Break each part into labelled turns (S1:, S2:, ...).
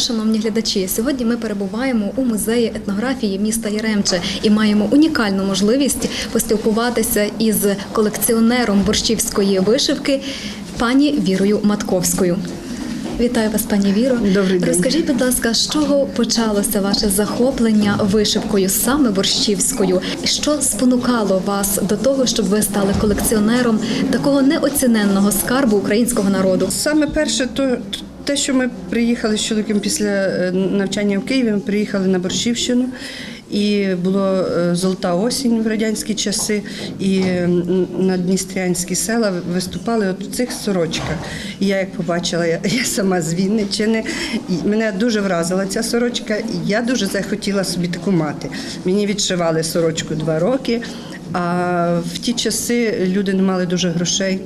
S1: Шановні глядачі. Сьогодні ми перебуваємо у музеї етнографії міста Яремче і маємо унікальну можливість поспілкуватися із колекціонером борщівської вишивки пані Вірою Матковською. Вітаю вас, пані Віро.
S2: Добрий день.
S1: Розкажіть, будь ласка, з чого почалося ваше захоплення вишивкою, саме борщівською? Що спонукало вас до того, щоб ви стали колекціонером такого неоціненного скарбу українського народу?
S2: Саме перше, то те, що ми приїхали з чоловіком після е, навчання в Києві, ми приїхали на Борщівщину. І була золота осінь в радянські часи, і на Дністрянські села виступали от в цих сорочках. І я як побачила, я, я сама з Вінниччини, і мене дуже вразила ця сорочка, і я дуже захотіла собі таку мати. Мені відшивали сорочку два роки, а в ті часи люди не мали дуже грошей.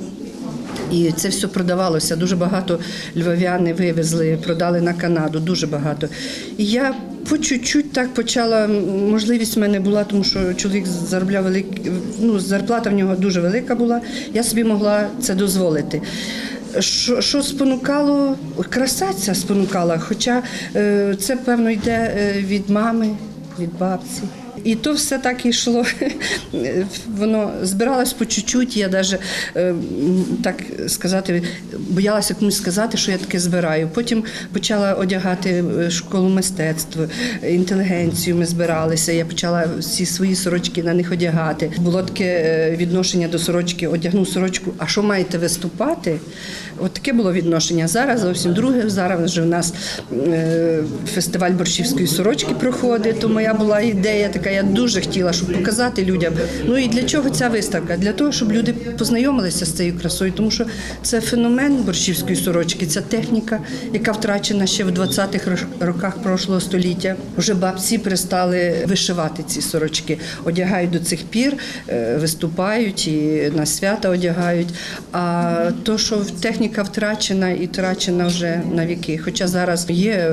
S2: І це все продавалося. Дуже багато львов'яни вивезли, продали на Канаду, дуже багато. І я по чуть-чуть так почала. Можливість в мене була, тому що чоловік заробляв велик, ну, зарплата в нього дуже велика була. Я собі могла це дозволити. Що, що спонукало? Краса ця спонукала, хоча е, це, певно, йде е, від мами, від бабці. І то все так йшло. Воно збиралось по чуть-чуть. Я навіть так сказати, боялася комусь сказати, що я таке збираю. Потім почала одягати е, школу мистецтв, інтелігенцію. Ми збиралися. Я почала всі свої сорочки на них одягати. Було таке е, відношення до сорочки, одягну сорочку. А що маєте виступати? От таке було відношення. Зараз зовсім друге. Зараз вже в нас е, фестиваль борщівської сорочки проходить. То моя була ідея така. Я дуже хотіла, щоб показати людям. Ну і для чого ця виставка? Для того, щоб люди познайомилися з цією красою, тому що це феномен борщівської сорочки, ця техніка, яка втрачена ще в 20-х роках прошлого століття. Вже бабці перестали вишивати ці сорочки, одягають до цих пір, е, виступають і на свята одягають. А то, що техніка втрачена і втрачена вже на віки. Хоча зараз є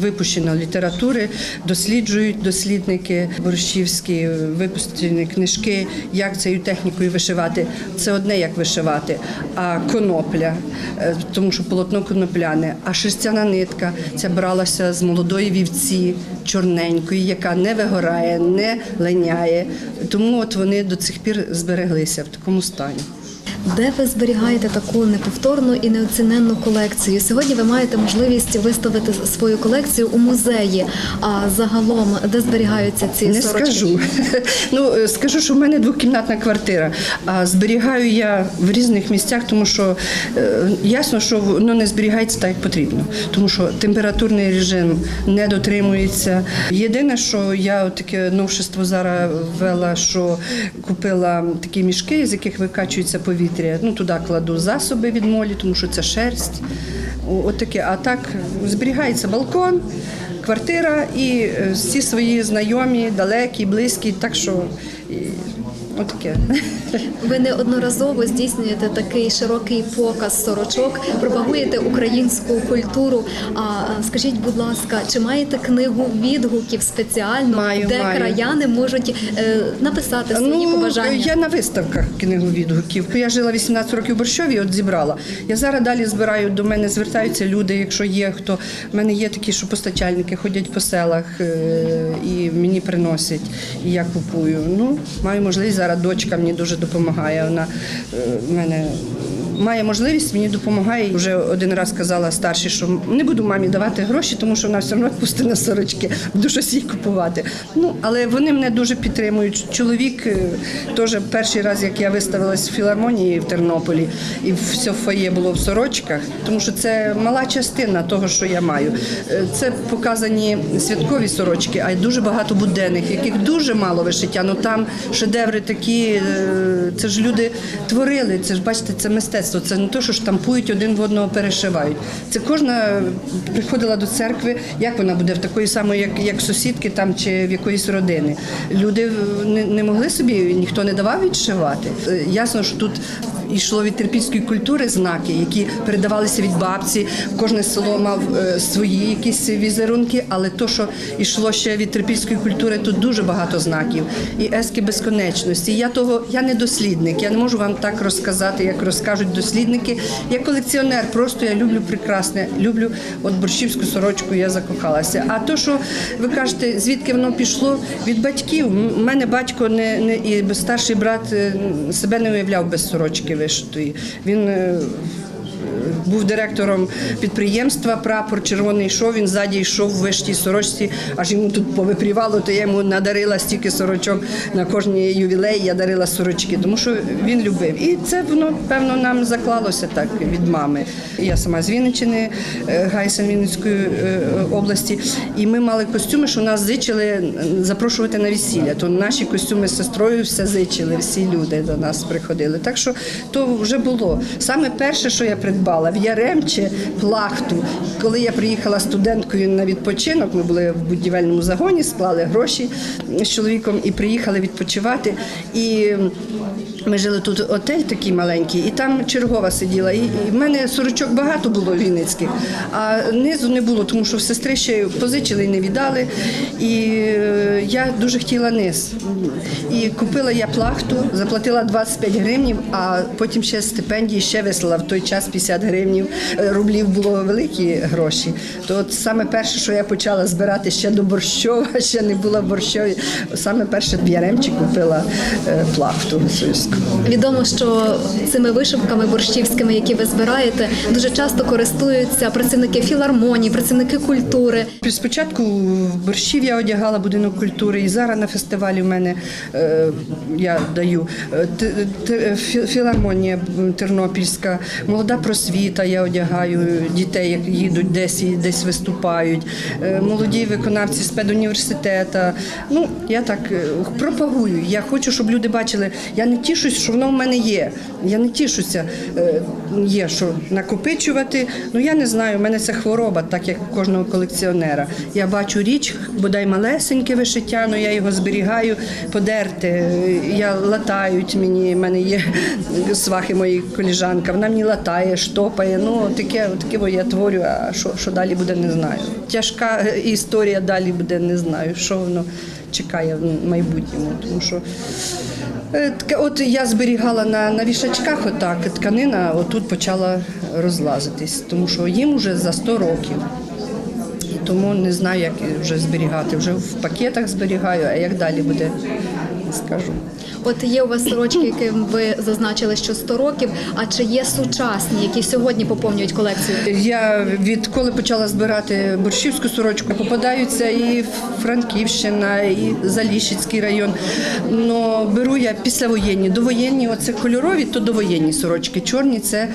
S2: випущено літератури, досліджують дослідники борщівські, випустені книжки, як цією технікою вишивати. Це одне як вишивати, а конопля, е, тому що полотно конопляне, а шерстяна нитка ця бралася з молодої вівці чорненької, яка не вигорає, не линяє. Тому от вони до цих пір збереглися в такому стані.
S1: Де ви зберігаєте таку неповторну і неоціненну колекцію? Сьогодні ви маєте можливість виставити свою колекцію у музеї. А загалом, де зберігаються ці
S2: Не
S1: сорочки?
S2: скажу. Ну е, скажу, що в мене двокімнатна квартира. А зберігаю я в різних місцях, тому що е, ясно, що воно не зберігається так, як потрібно, тому що температурний режим не дотримується. Єдине, що я таке новшество зараз ввела, що купила такі мішки, з яких викачується повітря. Ну туди кладу засоби від молі, тому що це шерсть. Отаке. А так зберігається балкон квартира і е, всі свої знайомі, далекі, близькі, так що отаке.
S1: Ви неодноразово здійснюєте такий широкий показ сорочок, пропагуєте українську культуру. А скажіть, будь ласка, чи маєте книгу відгуків спеціально,
S2: Маю,
S1: де
S2: маю.
S1: краяни можуть е, написати свої побажання?
S2: Ну, я на виставках книгу відгуків. Я жила 18 років в Борщові, от зібрала. Я зараз далі збираю, до мене звертаються люди, якщо є хто. У мене є такі, що постачальники ходять по селах е, і мені приносять, і я купую. Ну, маю можливість зараз дочка мені дуже допомагає. Вона е, в мене має можливість, мені допомагає. Вже один раз казала старші, що не буду мамі давати гроші, тому що вона все одно пусти на сорочки, буду щось їй купувати. Ну, але вони мене дуже підтримують. Чоловік е, теж перший раз, як я виставилась в філармонії в Тернополі, і все фоє було в сорочках, тому що це мала частина того, що я маю. Е, Це показані святкові сорочки, а й дуже багато буденних, яких дуже мало вишиття. Ну там шедеври такі, е, це ж люди творили. Це ж бачите, це мистецтво. Це не те, що штампують один в одного перешивають. Це кожна приходила до церкви, як вона буде в такої самої, як, як сусідки там чи в якоїсь родини. Люди не, не могли собі, ніхто не давав відшивати. Е, Ясно, що тут йшло від терпільської культури знаки, які передавалися від бабці. Кожне село мав е, свої якісь візерунки, але то, що йшло ще від терпільської культури, тут дуже багато знаків. І ески безконечності. Я того я не дослідник. Я не можу вам так розказати, як розкажуть дослідники. Я колекціонер, просто я люблю прекрасне, люблю от борщівську сорочку. Я закохалася. А то, що ви кажете, звідки воно пішло від батьків. У мене батько не, не і старший брат е, себе не уявляв без сорочки вишитої. Він е, був директором підприємства, прапор червоний йшов, він ззаді йшов в вишитій сорочці, аж йому тут повипрівало, то я йому надарила стільки сорочок на кожній ювілей, я дарила сорочки, тому що він любив. І це воно, певно, нам заклалося так від мами. Я сама з Вінниччини, е, Гайсен Вінницької е, області, і ми мали костюми, що нас зичили запрошувати на весілля. То наші костюми з сестрою все зичили, всі люди до нас приходили. Так що то вже було. Саме перше, що я придбала в Яремче плахту. Коли я приїхала студенткою на відпочинок, ми були в будівельному загоні, склали гроші з чоловіком і приїхали відпочивати. І ми жили тут отель такий маленький, і там чергова сиділа. І, в мене сорочок багато було вінницьких, а низу не було, тому що в сестри ще позичили і не віддали. І е, я дуже хотіла низ. І купила я плахту, заплатила 25 гривнів, а потім ще стипендії ще вислала в той час 50 гривнів. Е, Рублів було великі гроші. То от саме перше, що я почала збирати ще до борщова, ще не була в борщові. Саме перше в Яремчі купила е, плахту гуцульську.
S1: Відомо, що цими вишивками борщівськими, які ви збираєте, дуже часто користуються працівники філармонії, працівники культури.
S2: Спочатку в борщів я одягала будинок культури, і зараз на фестивалі в мене е, я даю Е, філармонія тернопільська, молода просвіта. Я одягаю дітей, як їдуть десь і десь виступають. Е, молоді виконавці з педуніверситету. Ну я так е, пропагую. Я хочу, щоб люди бачили. Я не тішусь, що воно в мене є. Я не тішуся. Е, є що накопичувати. Ну я не знаю. У мене це хвороба, так як у кожного колекціонера. Я бачу річ, бодай малесеньке вишиття, але я його зберігаю, подерти. Я латають мені. в мене є свахи моєї коліжанка. Вона мені латає, штопає. Ну таке, таке я творю. А що, що далі буде, не знаю. Тяжка е, історія далі буде, не знаю, що воно чекає в майбутньому, тому що. Е, От я зберігала на, на вішачках отак тканина, отут почала розлазитись, тому що їм вже за 100 років. Тому не знаю, як вже зберігати. Вже в пакетах зберігаю, а як далі буде, не скажу.
S1: От є у вас сорочки, яким ви зазначили, що 100 років. А чи є сучасні, які сьогодні поповнюють колекцію?
S2: Я відколи почала збирати борщівську сорочку, попадаються і Франківщина, і Заліщицький район. Но беру я післявоєнні, довоєнні, оце кольорові, то довоєнні сорочки. Чорні це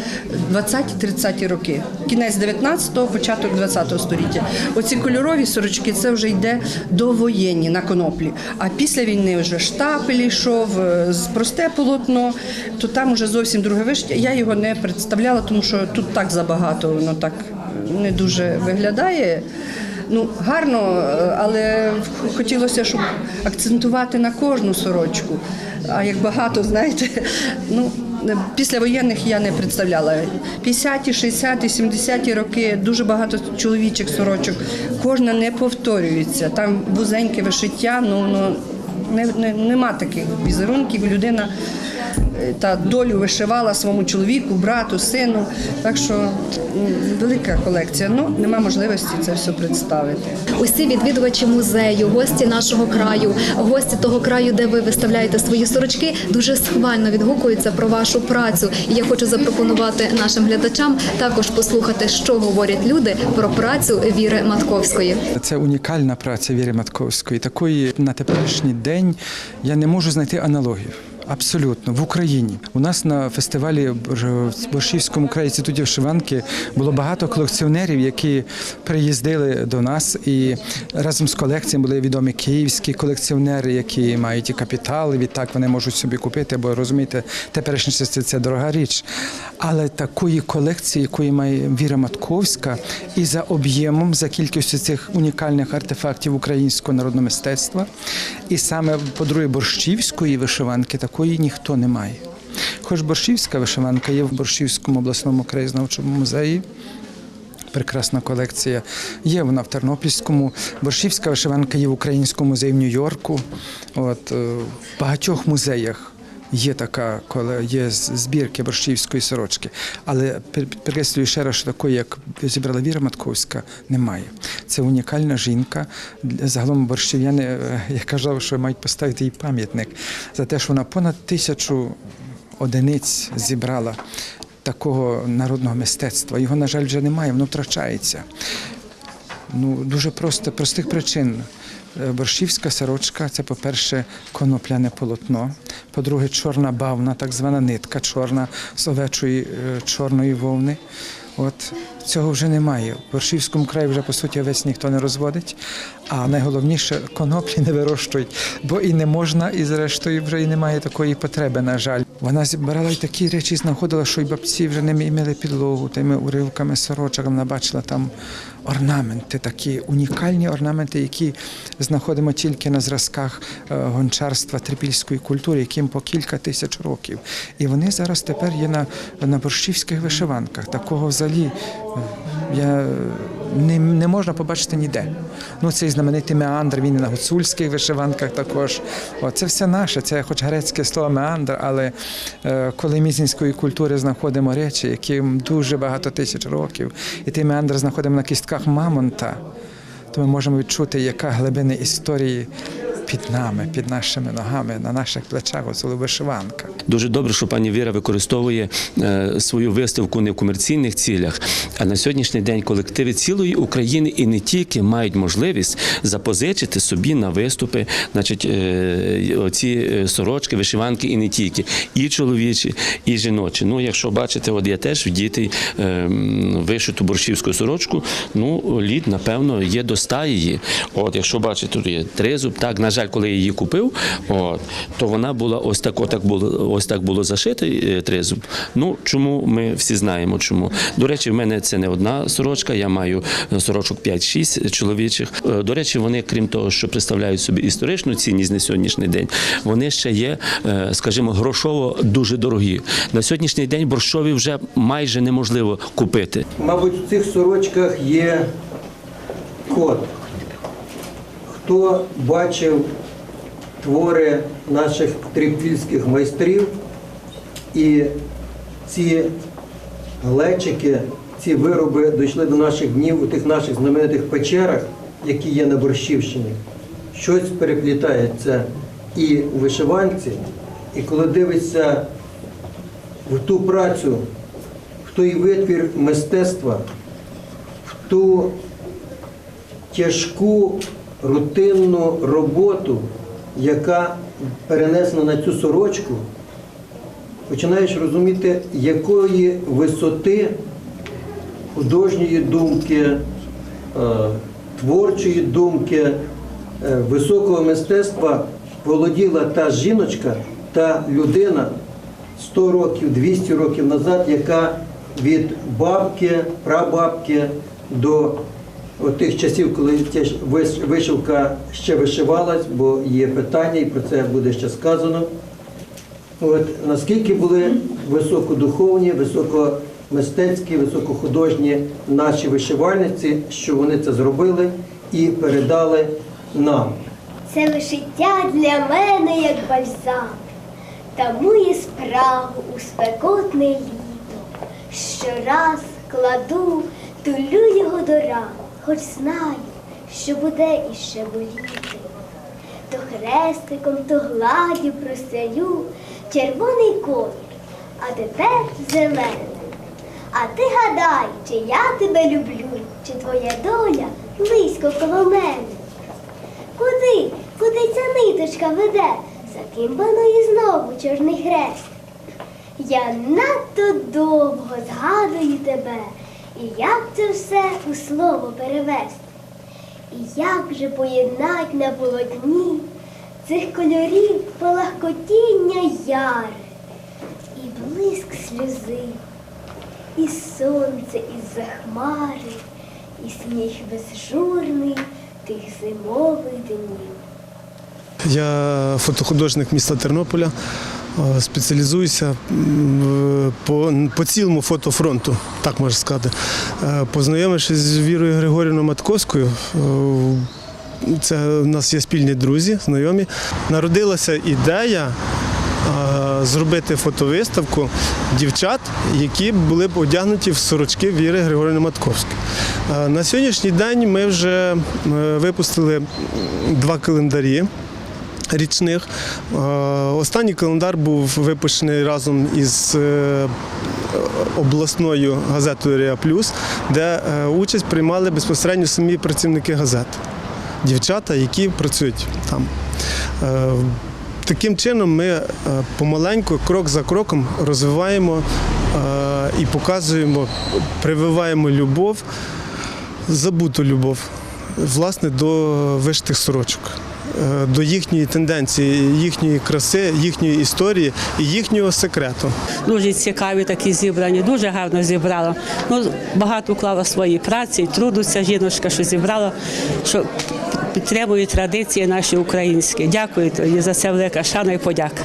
S2: 20-30 роки. Кінець 19-го, початок 20-го століття. Оці кольорові сорочки це вже йде довоєнні на коноплі. А після війни вже штапель йшов, е, просте полотно, то там вже зовсім друге вишиття. Я його не представляла, тому що тут так забагато, воно так не дуже виглядає. Ну, гарно, е, але хотілося, щоб акцентувати на кожну сорочку. А як багато, знаєте, ну. Після воєнних я не представляла. 50-ті, 60-ті, 70-ті роки дуже багато чоловічих сорочок. Кожна не повторюється. Там вузеньке вишиття, ну, ну не, не, нема таких візерунків. Людина та долю вишивала своєму чоловіку, брату, сину. Так що велика колекція. Ну нема можливості це все представити.
S1: Усі відвідувачі музею, гості нашого краю, гості того краю, де ви виставляєте свої сорочки, дуже схвально відгукуються про вашу працю. І я хочу запропонувати нашим глядачам також послухати, що говорять люди про працю Віри Матковської.
S3: Це унікальна праця Віри Матковської. Такої на теперішній день я не можу знайти аналогів. Абсолютно в Україні у нас на фестивалі в Борщівському краї інституті вишиванки було багато колекціонерів, які приїздили до нас, і разом з колекціями були відомі київські колекціонери, які мають і капітал, і відтак вони можуть собі купити, бо розумієте, теперішні часи це дорога річ. Але такої колекції, якої має Віра Матковська, і за об'ємом, за кількістю цих унікальних артефактів українського народного мистецтва, і саме по-друге, борщівської вишиванки такої ніхто не має. Хоч борщівська вишиванка є в Борщівському обласному краєзнавчому музеї. прекрасна колекція. Є вона в Тернопільському, борщівська вишиванка є в Українському музеї в Нью-Йорку. От, е, в багатьох музеях. Є така, є збірки борщівської сорочки, але підкреслюю ще раз, що такої, як зібрала Віра Матковська, немає. Це унікальна жінка. Загалом борщів'яни, е, я казав, що мають поставити їй пам'ятник за те, що вона понад тисячу одиниць зібрала такого народного мистецтва. Його, на жаль, вже немає, воно втрачається. Ну, дуже просто, простих причин. Е, Борщівська сорочка це, по-перше, конопляне полотно, по-друге, чорна бавна, так звана нитка чорна з овечої е, чорної вовни. От цього вже немає. В Борщівському краї вже по суті овець ніхто не розводить, а найголовніше коноплі не вирощують, бо і не можна, і зрештою вже і немає такої потреби, на жаль. Вона зібрала й такі речі, знаходила, що й бабці вже не мили підлогу тими уривками сорочок. Вона бачила там орнаменти, такі унікальні орнаменти, які знаходимо тільки на зразках е, гончарства трипільської культури, яким по кілька тисяч років. І вони зараз тепер є на, на борщівських вишиванках. Такого взагалі я, не, не можна побачити ніде. Ну, цей знаменитий меандр, він і на гуцульських вишиванках також. О, це все наше, це хоч грецьке слово меандр, але е, коли мізинської культури знаходимо речі, яким дуже багато тисяч років, і той меандр знаходимо на кістках мамонта, то ми можемо відчути, яка глибина історії під нами, під нашими ногами, на наших плечах, оце вишиванка.
S4: Дуже добре, що пані Віра використовує е, свою виставку не в комерційних цілях, а на сьогоднішній день колективи цілої України і не тільки мають можливість запозичити собі на виступи, значить, е, оці е, сорочки, вишиванки і не тільки, і чоловічі, і жіночі. Ну, якщо бачите, от я теж вдіти е, м, вишиту борщівську сорочку, ну лід, напевно, є до ста її. От, якщо бачите, тут є тризуб, так, на жаль, коли я її купив, от, то вона була ось так, отак було, ось так було зашитий е, тризуб. Ну, чому ми всі знаємо, чому. До речі, в мене це не одна сорочка, я маю е, сорочок 5-6 чоловічих. Е, До речі, вони, крім того, що представляють собі історичну цінність на сьогоднішній день, вони ще є, скажімо, грошово дуже дорогі. На сьогоднішній день борщові вже майже неможливо купити.
S5: Мабуть, в цих сорочках є код. Хто бачив твори наших трипільських майстрів і ці глечики, ці вироби дійшли до наших днів у тих наших знаменитих печерах, які є на Борщівщині. Щось переплітається і у вишиванці, і коли дивишся в ту працю, в той витвір мистецтва, в ту тяжку рутинну роботу, яка перенесена на цю сорочку, починаєш розуміти, якої висоти художньої думки, е, творчої думки, е, високого мистецтва володіла та жіночка, та людина 100 років, 200 років назад, яка від бабки, прабабки до тих часів, коли вишивка ще вишивалась, бо є питання, і про це буде ще сказано. От, наскільки були високодуховні, високомистецькі, високохудожні наші вишивальниці, що вони це зробили і передали нам.
S6: Це вишиття для мене як бальзам, тамує спрагу у спекотне літо. Щораз кладу, тулю його до ран, хоч знаю, що буде іще боліти. То хрестиком, то гладю простелю червоний колір, а тепер зелений. А ти гадай, чи я тебе люблю, чи твоя доля близько коло мене. Куди? Куди ця ниточка веде? За ким банує знову чорний хрест? Я надто довго згадую тебе, і як це все у слово перевести? І як же поєднать на полотні цих кольорів полагкотіння яре, і блиск сльози, і сонце із-за хмари, і сміх безжурний тих зимових днів.
S7: Я фотохудожник міста Тернополя. Е, Спеціалізуюся по, по цілому фотофронту, так можна сказати. Е, Познайомившись з Вірою Григорівною Матковською, е, це у нас є спільні друзі, знайомі. Народилася ідея зробити фотовиставку дівчат, які були б одягнуті в сорочки Віри Григорівни Матковської. На сьогоднішній день ми вже випустили два календарі річних. Е, Останній календар був випущений разом із е, обласною газетою Реа Плюс, де е, участь приймали безпосередньо самі працівники газет, дівчата, які працюють там. Таким чином ми помаленьку, крок за кроком розвиваємо і показуємо, прививаємо любов, забуту любов, власне, до вишитих сорочок, до їхньої тенденції, їхньої краси, їхньої історії і їхнього секрету.
S8: Дуже цікаві такі зібрані, дуже гарно зібрала. Ну, багато вклала свої праці, труду ця жіночка, що зібрала, що підтримує традиції наші українські. Дякую тобі за це велика шана і подяка.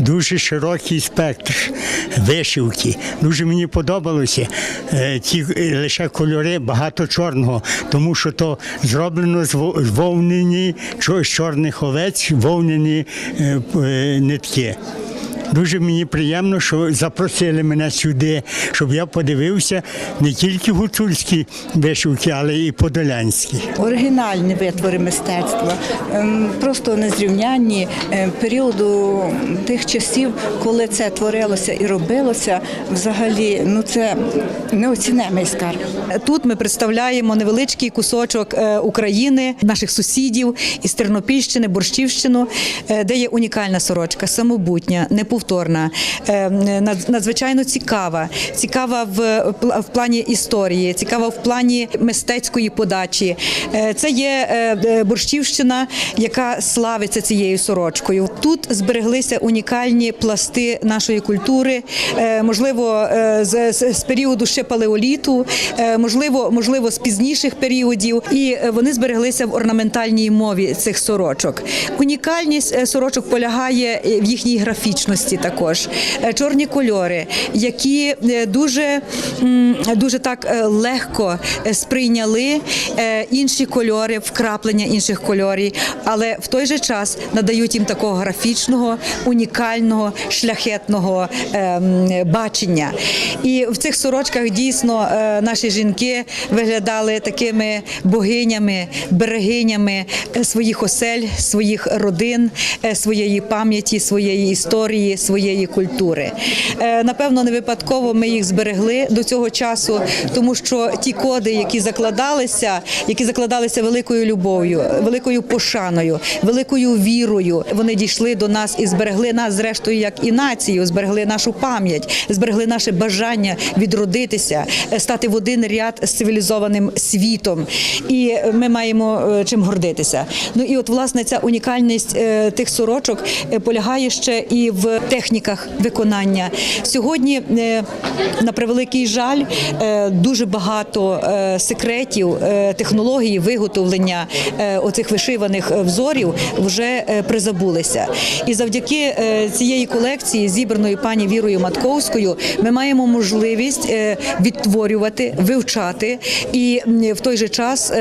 S9: дуже широкий спектр вишивки. Дуже мені подобалося е, ті е, лише кольори, багато чорного, тому що то зроблено з во- з вовнені з чорних овець, вовнені е, е, нитки. Дуже мені приємно, що запросили мене сюди, щоб я подивився не тільки гуцульські вишивки, але і подолянські.
S10: оригінальні витвори мистецтва, ем, просто незрівнянні е, періоду тих часів, коли це творилося і робилося, взагалі, ну це неоцінемий скарб.
S11: Тут ми представляємо невеличкий кусочок е, України, наших сусідів із Тернопільщини, Борщівщину, е, де є унікальна сорочка, самобутня, неповторна, е, над- надзвичайно цікава. Цікава в, в плані історії, цікава в плані мистецької подачі. Е, Це є е, е, Борщівщина, яка славиться цією сорочкою. Тут збереглися унікальні пласти нашої культури, е, можливо, е, з, періоду ще палеоліту, е, можливо, можливо, з пізніших періодів, і е, вони збереглися в орнаментальній мові цих сорочок. Унікальність е, сорочок полягає е, в їхній графічності також. Е, Чорні кольори, які е, дуже, дуже так е, легко сприйняли інші кольори, вкраплення інших кольорів, але в той же час надають їм такого графічного, унікального, шляхетного ем, бачення. І в цих сорочках дійсно наші жінки виглядали такими богинями, берегинями своїх осель, своїх родин, своєї пам'яті, своєї історії, своєї культури. Е, Напевно, не випадково ми їх зберегли до цього часу, тому що ті коди, які закладалися, які закладалися великою любов'ю, великою пошаною, великою вірою, вони дійшли до нас і зберегли нас, зрештою, як і націю, зберегли нашу пам'ять, зберегли наше бажання відродитися, е, стати в один ряд з цивілізованим світом. І ми маємо е, чим гордитися. Ну і от власне ця унікальність тих сорочок полягає ще і в техніках виконання. Сьогодні, е, на превеликий жаль, е, дуже багато е, секретів, технологій виготовлення оцих вишиваних взорів вже призабулися. І завдяки цієї колекції, зібраної пані Вірою Матковською, ми маємо можливість відтворювати, вивчати і в той же час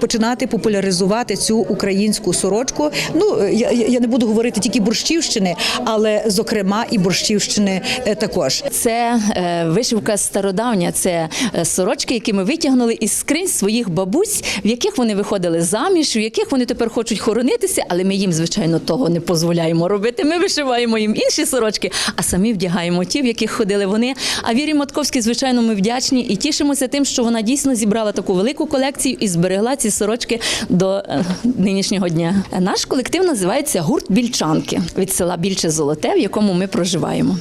S11: починати популяризувати цю українську сорочку. Ну я, я не буду говорити тільки борщівщини, але зокрема і борщівщини е, також.
S12: Це е, вишивка стародавня, це е, сорочки, які ми витягнули із скринь своїх бабусь, в яких вони виходили заміж, в яких вони тепер хочуть хоронитися, але ми їм, звичайно, того не дозволяємо робити. Ми вишиваємо їм інші сорочки, а самі вдягаємо ті, в яких ходили вони. А Вірі Матковській, звичайно, ми вдячні і тішимося тим, що вона дійсно зібрала таку велику колекцію і зберегла ці сорочки до нинішнього дня. Наш колектив називається гурт Більчанки від села Більче Золоте, в якому ми проживаємо.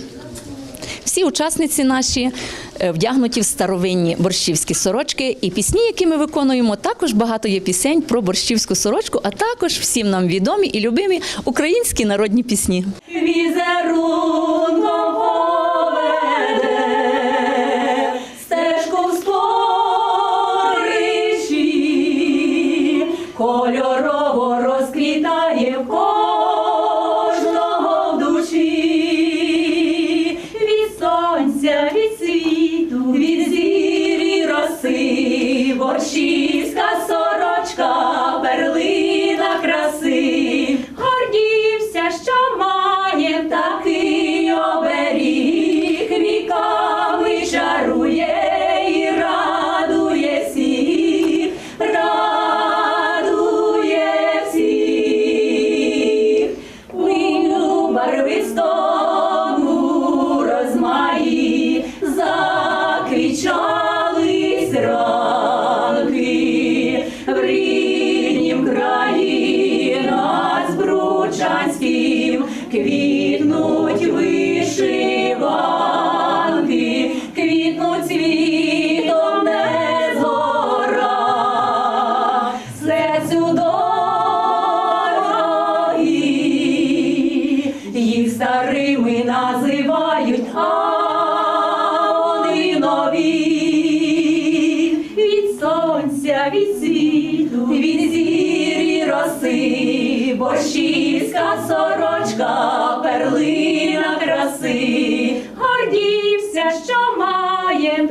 S12: Всі учасниці наші е, вдягнуті в старовинні борщівські сорочки, і пісні, які ми виконуємо, також багато є пісень про борщівську сорочку, а також всім нам відомі і любимі українські народні пісні. Візерунком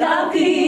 S13: такий